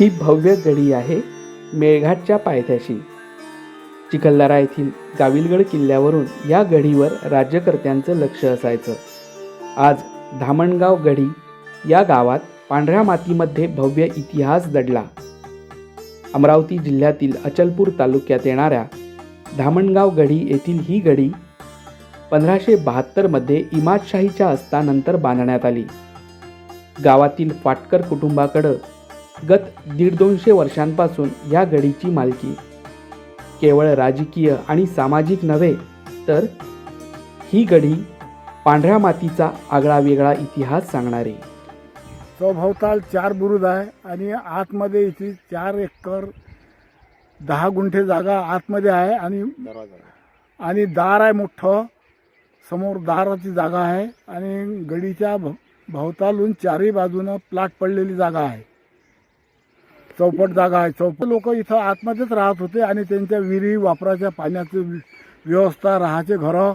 ही भव्य गडी आहे मेळघाटच्या पायथ्याशी. चिखलदरा येथील गाविलगड किल्ल्यावरून या गडीवर राज्यकर्त्यांचं लक्ष असायचं. आज धामणगाव गढी या गावात पांढऱ्या मातीमध्ये भव्य इतिहास दडला. अमरावती जिल्ह्यातील अचलपूर तालुक्यात येणाऱ्या धामणगाव गढी येथील ही गढी पंधराशे बहात्तरमध्ये इमादशाहीच्या अस्तानंतर बांधण्यात आली. गावातील फाटकर कुटुंबाकडं गत दीड दोनशे वर्षांपासून या गडीची मालकी. केवळ राजकीय आणि सामाजिक नव्हे तर ही गडी पांढऱ्या मातीचा आगळा वेगळा इतिहास सांगणारी. चौभवताल चार बुरुज आहे आणि आतमध्ये इथे चार एकर दहा गुंठे जागा आतमध्ये आहे आणि आणि दार आहे मोठं. समोर दाराची जागा आहे आणि गडीच्या भ- भोवतालून चारही बाजूनं प्लॉट पडलेली जागा आहे. चौपट जागा आहे. चौपट लोक इथं आतमध्येच राहत होते आणि त्यांच्या विहिरी वापराच्या पाण्याची व्यवस्था राहायचे घरं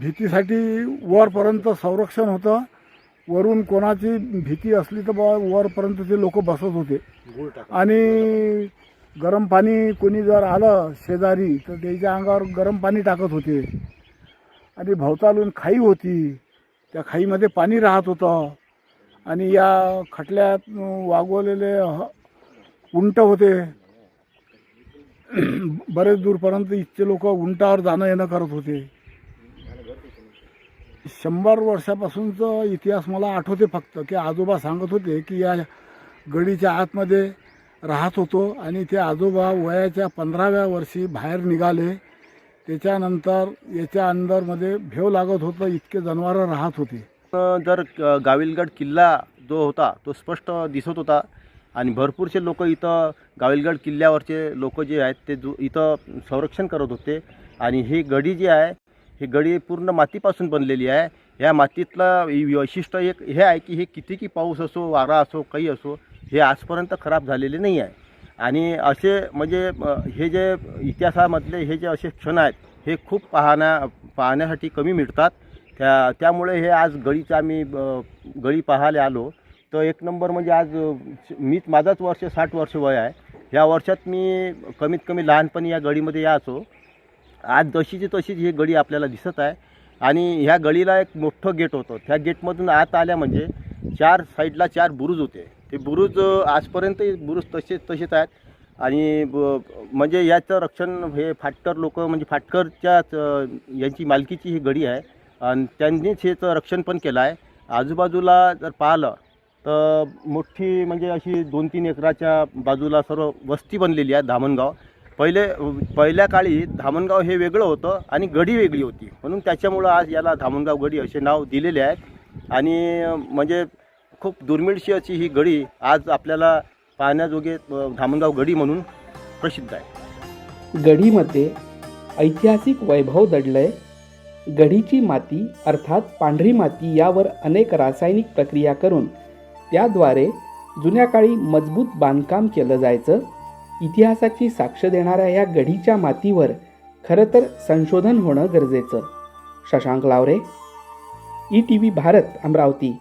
भीतीसाठी वरपर्यंत संरक्षण होतं. वरून कोणाची भीती असली तर बा वरपर्यंत ते लोक बसत होते. आणि गरम पाणी कोणी जर आलं शेजारी तर त्याच्या अंगावर गरम पाणी टाकत होते. आणि भवतालून खाई होती. त्या खाईमध्ये पाणी राहत होतं. आणि या खटल्यात वागवलेले ह- उंट होते. बरेच दूरपर्यंत इथचे लोक उंटावर जाणं येणं करत होते. शंभर वर्षापासूनचा इतिहास मला आठवते फक्त की आजोबा सांगत होते की या गडीच्या आतमध्ये राहत होतो आणि ते आजोबा वयाच्या पंधराव्या वर्षी बाहेर निघाले. त्याच्यानंतर याच्या अंदरमध्ये भेव लागत होतं इतके जनावरं राहत होते. जर गाविलगड किल्ला जो होता तो स्पष्ट दिसत होता. आणि भरपूरसे लोक इथं गाविलगड किल्ल्यावरचे लोक जे आहेत ते जो इथं संरक्षण करत होते. आणि ही गडी जी आहे ही गडी पूर्ण मातीपासून बनलेली आहे. ह्या मातीतलं वैशिष्ट्य एक हे आहे की हे किती की पाऊस असो वारा असो काही असो हे आजपर्यंत खराब झालेले नाही आहे. आणि असे म्हणजे हे जे इतिहासामधले हे जे असे क्षण आहेत हे खूप पाहण्या पाहण्यासाठी कमी मिळतात. त्या त्यामुळे हे आज गळीचं आम्ही गळी पाहायला आलो. तर एक नंबर म्हणजे आज मीच माझाच वर्ष साठ वर्ष वय आहे. ह्या वर्षात मी कमीत कमी लहानपणी या गडीमध्ये यायचो आज जशीची तशीच ही गडी आपल्याला दिसत आहे. आणि ह्या गळीला एक मोठं गेट होतं. त्या गेटमधून आत आल्या म्हणजे चार साईडला चार बुरुज होते. ते बुरुज आजपर्यंत बुरुज तसेच तसेच आहेत. आणि ब- म्हणजे याचं रक्षण हे फाटकर लोक म्हणजे फाटकरच्याच यांची मालकीची ही गडी आहे. आणि त्यांनीच हेचं रक्षण पण केलं आहे आजूबाजूला जर पाहिलं तर मोठी म्हणजे अशी दोन तीन एकराच्या बाजूला सर्व वस्ती बनलेली आहे धामणगाव. पहिले पहिल्या काळी धामणगाव हे वेगळं होतं आणि गडी वेगळी होती. म्हणून त्याच्यामुळं आज याला धामणगाव गडी असे नाव दिलेले आहेत. आणि म्हणजे खूप दुर्मिळशी अशी ही गडी आज आपल्याला पाहण्याजोगे धामणगाव गडी म्हणून प्रसिद्ध आहे. गडीमध्ये ऐतिहासिक वैभव दडलंय. गडीची माती अर्थात पांढरी माती यावर अनेक रासायनिक प्रक्रिया करून त्याद्वारे जुन्या काळी मजबूत बांधकाम केलं जायचं. इतिहासाची साक्ष देणाऱ्या या गडीच्या मातीवर खरं तर संशोधन होणं गरजेचं. Shashank Lavare E T V Bharat Amravati.